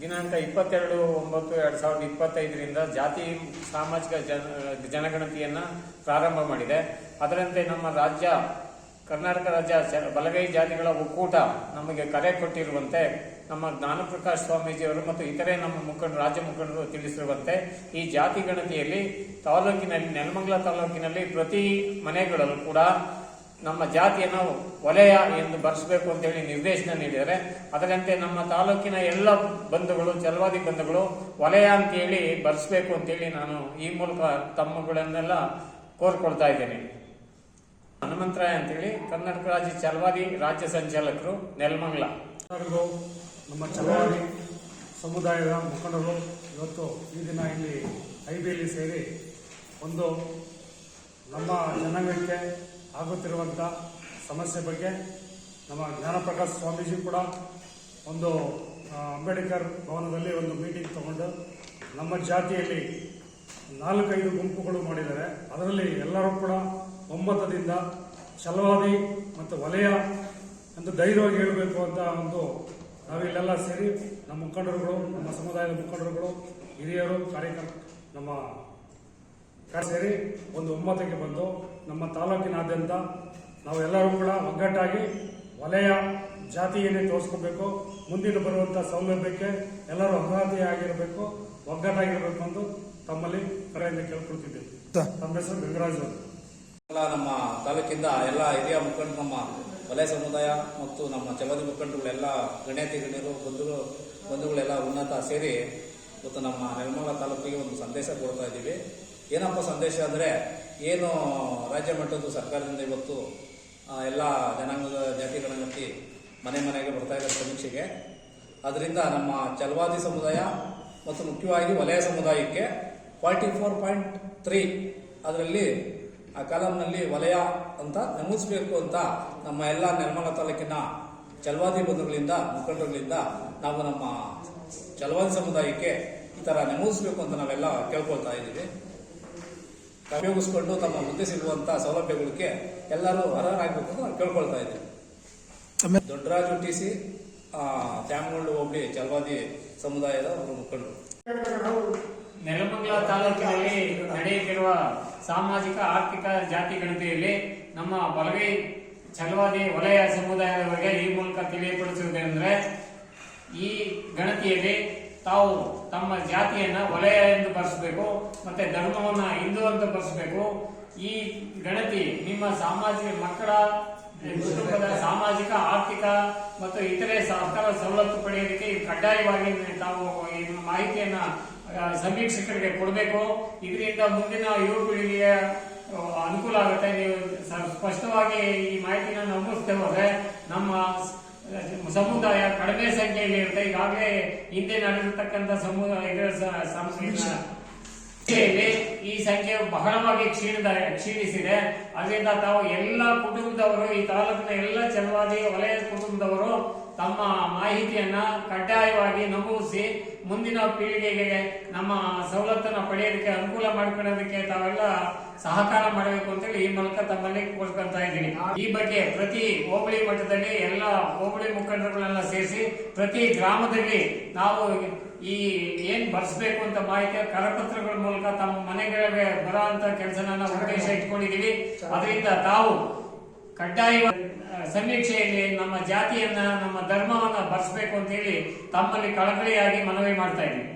ದಿನಾಂಕ ಇಪ್ಪತ್ತೆರಡು, ಒಂಬತ್ತು, ಎರಡ್ ಸಾವಿರದ ಇಪ್ಪತ್ತೈದರಿಂದ ಜಾತಿ, ಸಾಮಾಜಿಕ ಜನ, ಜನಗಣತಿಯನ್ನು ಪ್ರಾರಂಭ ಮಾಡಿದೆ. ಅದರಂತೆ ನಮ್ಮ ರಾಜ್ಯ, ಕರ್ನಾಟಕ ರಾಜ್ಯ ಬಲಗೈ ಜಾತಿಗಳ ಒಕ್ಕೂಟ ನಮಗೆ ಕರೆ ಕೊಟ್ಟಿರುವಂತೆ, ನಮ್ಮ ಜ್ಞಾನಪ್ರಕಾಶ್ ಸ್ವಾಮೀಜಿಯವರು ಮತ್ತು ಇತರೆ ನಮ್ಮ ಮುಖಂಡರು ರಾಜ್ಯ ಮುಖಂಡರು ತಿಳಿಸಿರುವಂತೆ, ಈ ಜಾತಿ ಗಣತಿಯಲ್ಲಿ ತಾಲೂಕಿನಲ್ಲಿ, ನೆಲಮಂಗಲ ತಾಲೂಕಿನಲ್ಲಿ ಪ್ರತಿ ಮನೆಗಳಲ್ಲೂ ಕೂಡ ನಮ್ಮ ಜಾತಿಯನ್ನು ವಲಯ ಎಂದು ಬರೆಸಬೇಕು ಅಂತೇಳಿ ನಿರ್ದೇಶನ ನೀಡಿದರೆ ಅದರಂತೆ ನಮ್ಮ ತಾಲೂಕಿನ ಎಲ್ಲ ಬಂಧುಗಳು ಚಲವಾದಿ ಬಂಧುಗಳು ವಲಯ ಅಂತೇಳಿ ಬರೆಸಬೇಕು ಅಂತೇಳಿ ನಾನು ಈ ಮೂಲಕ ತಮ್ಮಗಳನ್ನೆಲ್ಲ ಕೋರ್ಕೊಳ್ತಾ ಇದ್ದೇನೆ. ಹನುಮಂತರಾಯ ಅಂತೇಳಿ ಕರ್ನಾಟಕ ರಾಜ್ಯ ಚಲವಾದಿ ರಾಜ್ಯ ಸಂಚಾಲಕರು ನೆಲಮಂಗ್ಲ. ನಮ್ಮ ಚಲವಾದಿ ಸಮುದಾಯದ ಮುಖಂಡರು ಇವತ್ತು ಈ ದಿನ ಇಲ್ಲಿ ಐಬಿಯಲ್ಲಿ ಸೇರಿ ಒಂದು ನಮ್ಮ ಜನಾಂಗಕ್ಕೆ ಆಗುತ್ತಿರುವಂಥ ಸಮಸ್ಯೆ ಬಗ್ಗೆ ನಮ್ಮ ಜ್ಞಾನಪ್ರಕಾಶ್ ಸ್ವಾಮೀಜಿ ಕೂಡ ಒಂದು ಅಂಬೇಡ್ಕರ್ ಭವನದಲ್ಲಿ ಒಂದು ಮೀಟಿಂಗ್ ತಗೊಂಡು ನಮ್ಮ ಜಾತಿಯಲ್ಲಿ ನಾಲ್ಕೈದು ಗುಂಪುಗಳು ಮಾಡಿದ್ದಾರೆ. ಅದರಲ್ಲಿ ಎಲ್ಲರೂ ಕೂಡ ಒಮ್ಮತದಿಂದ ಛಲವಾದಿ ಮತ್ತು ವಲಯ ಎಂದು ಧೈರ್ಯವಾಗಿ ಹೇಳಬೇಕು ಅಂತ ಒಂದು ನಾವಿಲ್ಲೆಲ್ಲ ಸೇರಿ ನಮ್ಮ ಮುಖಂಡರುಗಳು, ನಮ್ಮ ಸಮುದಾಯದ ಮುಖಂಡರುಗಳು, ಹಿರಿಯರು ಕಾರ್ಯಕರ್ತ ನಮ್ಮ ಸೇರಿ ಒಂದು ಒಮ್ಮತಕ್ಕೆ ಬಂದು ನಮ್ಮ ತಾಲೂಕಿನಾದ್ಯಂತ ನಾವೆಲ್ಲರೂ ಕೂಡ ಒಗ್ಗಟ್ಟಾಗಿ ವಲಯ ಜಾತಿ ಏನೇ ತೋರಿಸ್ಕೋಬೇಕು, ಮುಂದಿನ ಬರುವಂಥ ಸೌಲಭ್ಯಕ್ಕೆ ಎಲ್ಲರೂ ಅರ್ಹತೆಯಾಗಿರಬೇಕು, ಒಗ್ಗಟ್ಟಾಗಿರಬೇಕು ಎಂದು ತಮ್ಮಲ್ಲಿ ಕರೆಯಿಂದ ಕೇಳ್ಕೊಳ್ತಿದ್ದೇವೆ. ತಮ್ಮ ಹೆಸರು ಗಂಗರಾಜ್ ಎಲ್ಲ ನಮ್ಮ ತಾಲೂಕಿಂದ ಎಲ್ಲ ಹಿರಿಯ ಮುಖಂಡರು, ನಮ್ಮ ವಲಯ ಸಮುದಾಯ ಮತ್ತು ನಮ್ಮ ಚಲವಾದಿ ಮುಖಂಡರುಗಳೆಲ್ಲ ಗಣ್ಯತಿ ಗಣ್ಯರು, ಬಂಧುಗಳು, ಬಂಧುಗಳೆಲ್ಲ ಉನ್ನತ ಸೇರಿ ಇವತ್ತು ನಮ್ಮ ನೆಲಮಂಗಲ ತಾಲೂಕಿಗೆ ಒಂದು ಸಂದೇಶ ಕೊಡ್ತಾ ಇದ್ದೀವಿ. ಏನಪ್ಪ ಸಂದೇಶ ಅಂದರೆ ಏನು ರಾಜ್ಯ ಮಟ್ಟದ್ದು ಸರ್ಕಾರದಿಂದ ಇವತ್ತು ಎಲ್ಲ ಜನಾಂಗದ ಜಾತಿ ಗಣಗತಿ ಮನೆ ಮನೆಗೆ ಬರ್ತಾ ಇದ್ದಾರೆ ಸಮೀಕ್ಷೆಗೆ, ಅದರಿಂದ ನಮ್ಮ ಚಲವಾದಿ ಸಮುದಾಯ ಮತ್ತು ಮುಖ್ಯವಾಗಿ ವಲಯ ಸಮುದಾಯಕ್ಕೆ ಫಾರ್ಟಿ ಫೋರ್ ಪಾಯಿಂಟ್ ತ್ರೀ ಅದರಲ್ಲಿ ಆ ಕಾಲಂನಲ್ಲಿ ವಲಯ ಅಂತ ನಮೂದಿಸಬೇಕು ಅಂತ ನಮ್ಮ ಎಲ್ಲ ನಿರ್ಮಲ ತಾಲೂಕಿನ ಚಲವಾದಿ ಬಂಧುಗಳಿಂದ, ಮುಖಂಡರುಗಳಿಂದ ನಾವು ನಮ್ಮ ಚಲವಾದಿ ಸಮುದಾಯಕ್ಕೆ ಈ ಥರ ನಮೂದಿಸಬೇಕು ಅಂತ ನಾವೆಲ್ಲ ಕೇಳ್ಕೊಳ್ತಾ ಇದ್ದೀವಿ. ಉಪಯೋಗಿಸ್ಕೊಂಡು ತಮ್ಮ ಮುಂದೆ ಸಿಗುವಂತಹ ಸೌಲಭ್ಯಗಳಿಗೆ ಎಲ್ಲರೂ ಅರ್ಹರಾಗಬೇಕು ಅಂತ ನಾನು ಕೇಳ್ಕೊಳ್ತಾ ಇದ್ದೀನಿ ದೊಡ್ಡರಾಜು ಟಿ ಸಿ ತ್ಯಾಮಗೊಂಡು ಹೋಬಳಿ ಚಲವಾದಿ ಸಮುದಾಯದ ಒಬ್ಬರು ಮುಖಂಡರು. ನೆಲಮಂಗಲ ತಾಲೂಕಿನಲ್ಲಿ ನಡೆಯುತ್ತಿರುವ ಸಾಮಾಜಿಕ ಆರ್ಥಿಕ ಜಾತಿ ಗಣತಿಯಲ್ಲಿ ನಮ್ಮ ಬಲಗೈ ಚಲವಾದಿ ವಲಯ ಸಮುದಾಯದ ಬಗ್ಗೆ ಈ ಮೂಲಕ ತಿಳಿಯಪಡಿಸುವುದೇನೆಂದರೆ ಈ ಗಣತಿಯಲ್ಲಿ ತಾವು ತಮ್ಮ ಜಾತಿಯನ್ನ ವಲಯ ಎಂದು ಬರೆಸಬೇಕು ಮತ್ತೆ ಧರ್ಮವನ್ನ ಹಿಂದೂ ಅಂತ ಬರೆಸಬೇಕು ಈ ಗಣತಿ ನಿಮ್ಮ ಸಾಮಾಜಿಕ ಮಕ್ಕಳ ಸಾಮಾಜಿಕ, ಆರ್ಥಿಕ ಮತ್ತು ಇತರೆ ಸರ್ಕಾರ ಸವಲತ್ತು ಪಡೆಯೋದಕ್ಕೆ ಕಡ್ಡಾಯವಾಗಿ ತಾವು ಈ ಮಾಹಿತಿಯನ್ನ ಸಮೀಕ್ಷಕರಿಗೆ ಕೊಡಬೇಕು. ಇದರಿಂದ ಮುಂದಿನ ಯುವ ಪೀಳಿಗೆಯ ಅನುಕೂಲ ಆಗುತ್ತೆ. ನೀವು ಸ್ಪಷ್ಟವಾಗಿ ಈ ಮಾಹಿತಿನ ನಮೂದಿಸ್ತೇವೆ ನಮ್ಮ ಸಮುದಾಯ ಕಡಿಮೆ ಸಂಖ್ಯೆಯಲ್ಲಿ ಇರುತ್ತೆ. ಈಗಾಗಲೇ ಹಿಂದೆ ನಡೆದಿರತಕ್ಕಂತ ಸಮುದಾಯ ಸಂಸ್ಕೃತಿ ಈ ಸಂಖ್ಯೆ ಬಹಳವಾಗಿ ಕ್ಷೀಣದ, ಕ್ಷೀಣಿಸಿದೆ. ಅದರಿಂದ ತಾವು ಎಲ್ಲ ಕುಟುಂಬದವರು, ಈ ತಾಲೂಕಿನ ಎಲ್ಲ ಚಲವಾದಿ ವಲಯದ ಕುಟುಂಬದವರು ತಮ್ಮ ಮಾಹಿತಿಯನ್ನ ಕಡ್ಡಾಯವಾಗಿ ನಮೂಸಿ ಮುಂದಿನ ಪೀಳಿಗೆಗೆ ನಮ್ಮ ಸವಲತ್ತನ್ನು ಪಡೆಯೋದಕ್ಕೆ, ಅನುಕೂಲ ಮಾಡ್ಕೊಳ್ಳೋದಕ್ಕೆ ತಾವೆಲ್ಲ ಸಹಕಾರ ಮಾಡಬೇಕು ಅಂತೇಳಿ ಈ ಮೂಲಕ ತಮ್ಮಲ್ಲಿ ಕೋರ್ಕೊಂತ ಇದ್ದೀನಿ. ಈ ಬಗ್ಗೆ ಪ್ರತಿ ಹೋಬಳಿ ಮಟ್ಟದಲ್ಲಿ ಎಲ್ಲ ಹೋಬಳಿ ಮುಖಂಡರುಗಳನ್ನ ಸೇರಿಸಿ ಪ್ರತಿ ಗ್ರಾಮದಲ್ಲಿ ನಾವು ಈ ಏನ್ ಬರ್ಸ್ಬೇಕು ಅಂತ ಮಾಹಿತಿ ಕರಪತ್ರಗಳ ಮೂಲಕ ತಮ್ಮ ಮನೆಗಳಿಗೆ ಬರೋ ಅಂತ ಕೆಲಸನ ಉದ್ದೇಶ ಇಟ್ಕೊಂಡಿದೀವಿ ಅದರಿಂದ ತಾವು ಕಡ್ಡಾಯ ಸಮೀಕ್ಷೆಯಲ್ಲಿ ನಮ್ಮ ಜಾತಿಯನ್ನ ನಮ್ಮ ಧರ್ಮವನ್ನ ಬರ್ಸ್ಬೇಕು ಅಂತ ಹೇಳಿ ತಮ್ಮಲ್ಲಿ ಕಳಕಳಿಯಾಗಿ ಮನವಿ ಮಾಡ್ತಾ ಇದ್ದೀವಿ.